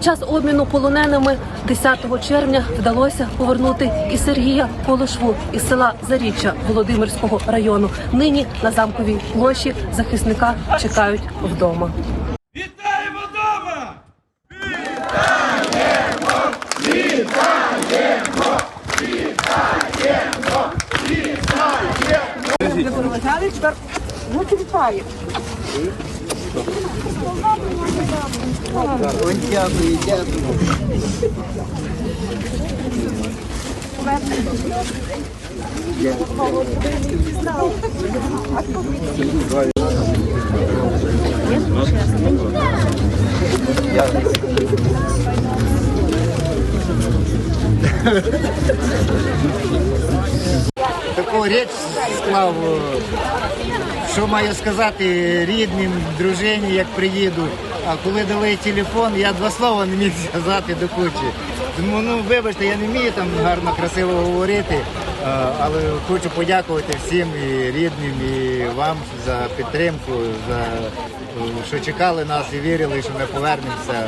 Під час обміну полоненими 10 червня вдалося повернути і Сергія Полошву із села Заріччя Володимирського району. Нині на замковій площі захисника чекають вдома. Вітаємо дома! таку річ склав, е, що маю сказати рідним, дружині, як приїду. А коли дали телефон, я два слова не міг сказати до кучі. Тому ну вибачте, я не вмію там гарно, красиво говорити, але хочу подякувати всім і рідним, і вам за підтримку, за е, що чекали нас і вірили, що ми повернемося.